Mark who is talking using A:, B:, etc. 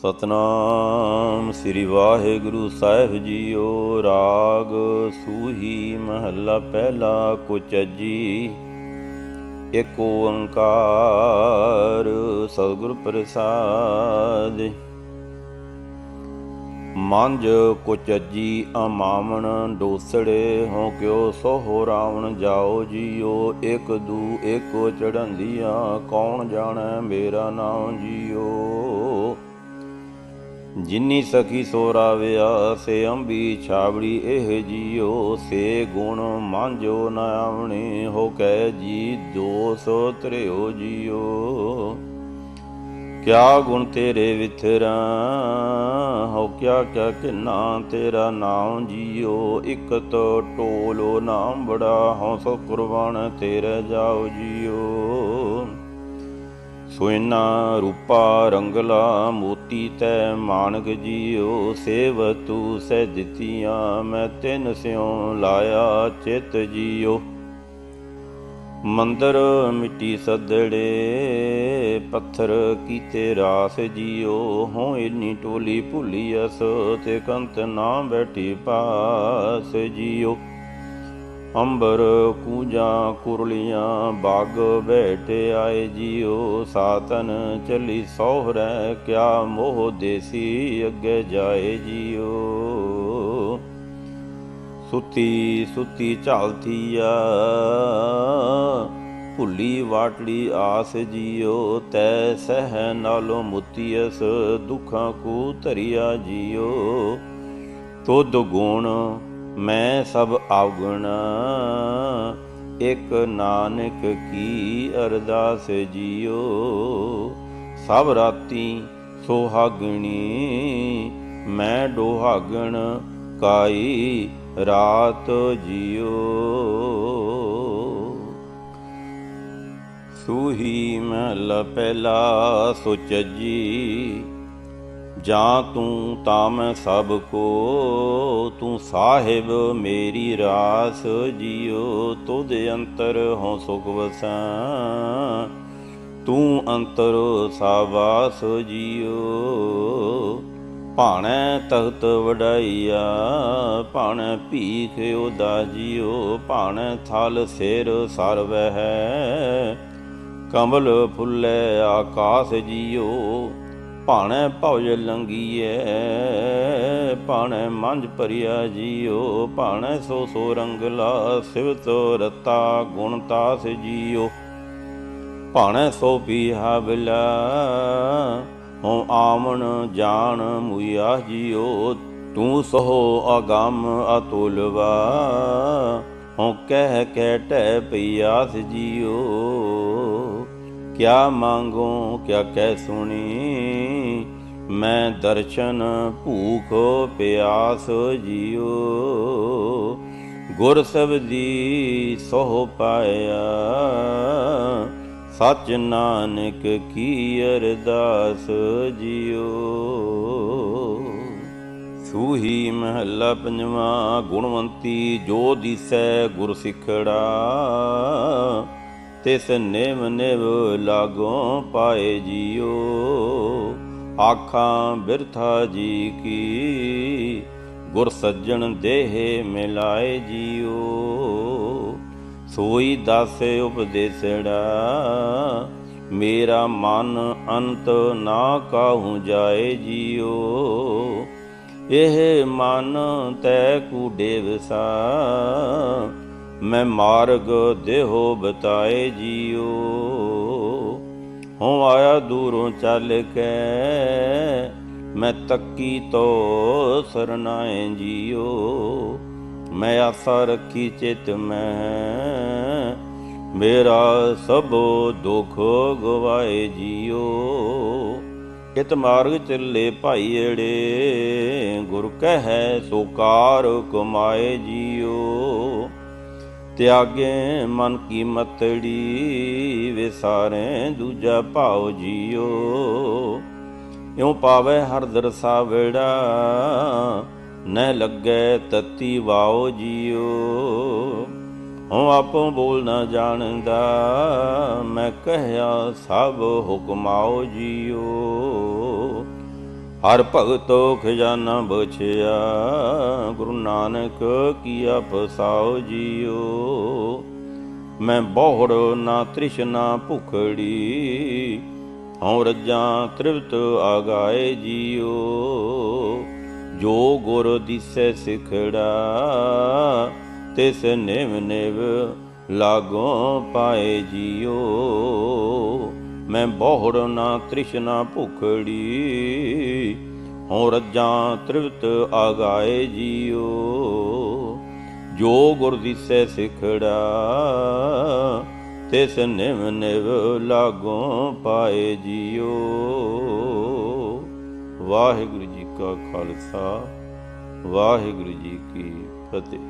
A: ਸਤਨਾਮ ਸ੍ਰੀ ਵਾਹਿਗੁਰੂ ਸਾਹਿਬ ਜੀਓ, ਰਾਗ ਸੂਹੀ ਮਹੱਲਾ ਪਹਿਲਾ ਕੁਚਜੀ ਏਕ ਓੰਕਾਰ ਸਤਿਗੁਰ ਪ੍ਰਸਾਦ। ਮੰਜ ਕੁਚਜੀ ਅਮਾਵਣ ਡੋਸੜੇ ਹੋ ਕਿਉ ਸੋਹ ਰਾਵਣ ਜਾਓ ਜੀਓ। ਇਕ ਦੂ ਏਕੋ ਚੜੰਦੀਆਂ ਕੌਣ ਜਾਣੈ, ਮੇਰਾ ਨਾਮ ਜੀਓ। ਜਿਨੀ ਸਖੀ ਸੋ ਰਾਵਿਆ, ਸੇ ਅੰਬੀ ਛਾਵੜੀ, ਇਹ ਜੀਓ, ਸੇ ਗੁਣ ਮਾਂਜੋ ਨਾ ਆਵਣੇ, ਹੋ ਕੈ ਜੀ ਦੋਸ ਤਰਿਓ ਜੀਓ। ਕਿਆ ਗੁਣ ਤੇਰੇ ਵਿਥਰਾ, ਹੋ ਕਿਆ ਕਿਆ ਕਿਨਾ ਤੇਰਾ ਨਾਮ ਜੀਓ। ਇਕ ਤੋ ਟੋਲੋ ਨਾਮ ਬੜਾ, ਹਉ ਸੋ ਕੁਰਬਾਨ ਤੇਰੇ ਜਾਓ ਜੀਓ। ਸੋਇਨਾ ਰੂਪਾ ਰੰਗਲਾ ਮੋਤੀ ਤੈ ਮਾਨਕ ਜੀਓ ਸੇਵਤੂ ਸਹਿ ਦਿੱਤੀਆਂ ਮੈਂ ਤਿੰਨ ਸਿਉ ਲਾਇਆ ਚਿਤ ਜੀਓ ਮੰਦਰ ਮਿੱਟੀ ਸੱਦੜੇ, ਪੱਥਰ ਕੀਤੇ ਰਾਸ ਜੀਓ ਹੋ ਇਨੀ ਟੋਲੀ ਭੁੱਲੀ ਅਸ, ਤੇ ਕੰਤ ਨਾ ਬੈਠੀ ਪਾਸ ਜੀਓ ਅੰਬਰ ਕੂਜਾਂ ਕੁਰਲੀਆਂ, ਬਾਗ ਬੈਠੇ ਆਏ ਜੀਓ, ਸਾਤਨ ਚਲੀ ਸੋਹਰੈ, ਕਿਆ ਮੋਹ ਦੇਸੀ ਅੱਗੇ ਜਾਏ ਜੀਓ। ਸੁਤੀ ਸੁਤੀ ਝਾਲਤੀਆ ਭੁੱਲੀ ਵਾਟੜੀ ਆਸ ਜੀਓ, ਤੈ ਸਹਿ ਨਾਲੋਂ ਮੁਤੀਅਸ ਦੁੱਖਾਂ ਕੋ ਧਰਿਆ ਜੀਓ। ਤੁਧ ਗੁਣ ਮੈਂ ਸਭ ਆਵਗਣ, ਇਕ ਨਾਨਕ ਕੀ ਅਰਦਾਸ ਜੀਓ। ਸਭ ਰਾਤੀ ਸੁਹਾਗਣੀ, ਮੈਂ ਡੋਹਾਗਣ ਕਾਈ ਰਾਤ ਜੀਓ। ਸੂਹੀ ਮਹਲਾ ਪਹਿਲਾ ਸੁਚਜੀ ਜਾਂ ਤੂੰ ਤਾਂ ਮੈਂ ਸਭ ਕੋ, ਤੂੰ ਸਾਹਿਬ ਮੇਰੀ ਰਾਸ ਜੀਓ, ਤੁਧ ਅੰਤਰ ਹੋ ਸੁਖ ਵਸਾਂ। ਤੂੰ ਅੰਤਰ ਸਾਵਾਸ ਜੀਓ, ਭਾਣੈ ਤਖਤ ਵਡਾਈਆ, ਭਾਣੈ ਭੀਖ ਉਹਦਾ ਜੀਓ, ਭਾਣੈ ਥਲ ਸਿਰ ਸਰਵਹਿ ਹੈ। ਕਮਲ ਫੁੱਲੇ ਆਕਾਸ ਜੀਓ ਭਾਣੈ ਭਵਜ ਲੰਗੀਐ, ਭਾਣੈ ਮੰਝ ਭਰਿਆ ਜੀਓ, ਭਾਣੈ ਸੋ ਸੋ ਰੰਗਲਾ ਸਿਵਤ ਰਤਾ ਗੁਣ ਤਾਸ ਜੀਓ। ਭਾਣੈ ਸੋ ਪੀਹਾ ਬਿਲਾ, ਹਉ ਆਮਣ ਜਾਣ ਮੁਇਆ ਜੀਓ। ਤੂੰ ਸੋ ਅਗੰਮ ਅਤੁਲਵਾ, ਹਉ ਕਹਿ ਕਹਿ ਟੈ ਪਿਆਸ ਜੀਓ। ਕਿਆ ਮੰਗੋ, ਕਿਆ ਕਹਿ ਸੁਣੀ ਮੈਂ ਦਰਸ਼ਨ ਭੂਖ ਪਿਆਸ ਜੀਓ। ਗੁਰ ਸਬਦੀ ਸੋਹ ਪਾਇਆ। ਸਚ ਨਾਨਕ ਕੀ ਅਰਦਾਸ ਜੀਓ। ਸੂਹੀ ਮਹੱਲਾ ਪੰਜਵਾਂ, ਗੁਣਵੰਤੀ ਜੋ ਦਿਸੈ ਗੁਰ ਸਿਖੜਾ। ਤਿਸ ਨਿਵ ਨਿਵ ਲਾਗੋਂ ਪਾਏ ਜੀਓ। ਆਖਾਂ, ਬਿਰਥਾ ਜੀ ਕੀ? ਗੁਰ ਸੱਜਣ ਦੇਹ ਮਿਲਾਏ ਜੀਓ। ਸੋਈ ਦਸ ਉਪਦੇਸੜਾ, ਮੇਰਾ ਮਨ ਅੰਤ ਨਾ ਕਾਹੂ ਜਾਏ ਜੀਓ। ਇਹ ਮਨ ਤੈ ਕੂਡੇ ਵਸਾ ਮੈਂ ਮਾਰਗ ਦੇਹੋ ਬਤਾਏ ਜੀਓ। ਹਉ ਆਇਆ ਦੂਰੋਂ ਚੱਲ ਕੇ, ਮੈਂ ਤੱਕੀ ਤੋ ਸਰਨਾਏ ਜੀਓ। ਮੈਂ ਆਸਾ ਰੱਖੀ ਚਿਤ ਮੈਂ, ਮੇਰਾ ਸਭੋ ਦੁਖ ਗਵਾਏ ਜੀਓ। ਇਤ ਮਾਰਗ ਚੱਲੇ ਭਾਈ ਏੜੇ, ਗੁਰ ਕਹੈ ਸੋ ਕਮਾਏ ਜੀਓ। ਤਿਆਗੇ ਮਨ ਕੀ ਮਤੜੀ ਵਿਸਾਰੇ ਦੂਜਾ ਭਾਉ ਜੀਓ। ਇਉ ਪਾਵੇ ਹਰ ਦਰਸਾਵੜਾ ਨ ਲੱਗੇ ਤਤੀ ਵਾਓ ਜੀਓ। ਹਉ ਆਪੋ ਬੋਲ ਨਾ ਜਾਣਦਾ, ਮੈਂ ਕਹਿਆ ਸਭ ਹੁਕਮਾਓ ਜੀਓ। ਹਰ ਭਗਤੋ ਖਜ਼ਾਨਾ ਬਚਿਆ ਗੁਰੂ ਨਾਨਕ ਕੀਆ ਫਸਾਓ ਜੀਓ। ਮੈਂ ਬਹੁੜ ਨਾ ਤ੍ਰਿਸ਼ਨਾ ਭੁਖੜੀ, ਹਉ ਰੱਜਾਂ ਤ੍ਰਿਵਤ ਆਗਾਏ ਜੀਓ। ਜੋ ਗੁਰ ਦਿਸੈ ਸਿਖੜਾ, ਤਿਸ ਨਿਵ ਨਿਵ ਲਾਗੋ ਪਾਏ ਜੀਓ। ਮੈਂ ਬਹੁੜ ਨਾ ਤ੍ਰਿਸ਼ਨਾ ਭੁਖੜੀ ਹਉ ਰੱਜਾਂ ਤ੍ਰਿਵਤ ਆਗਾਏ ਜੀਓ। ਜੋ ਗੁਰ ਦਿਸੈ ਸਿਖੜਾ, ਤਿਸ ਨਿਵ ਨਿਵ ਲਾਗੋਂ ਪਾਏ ਜੀਓ। ਵਾਹਿਗੁਰੂ ਜੀ ਕਾ ਖਾਲਸਾ, ਵਾਹਿਗੁਰੂ ਜੀ ਕੀ ਫਤਿਹ।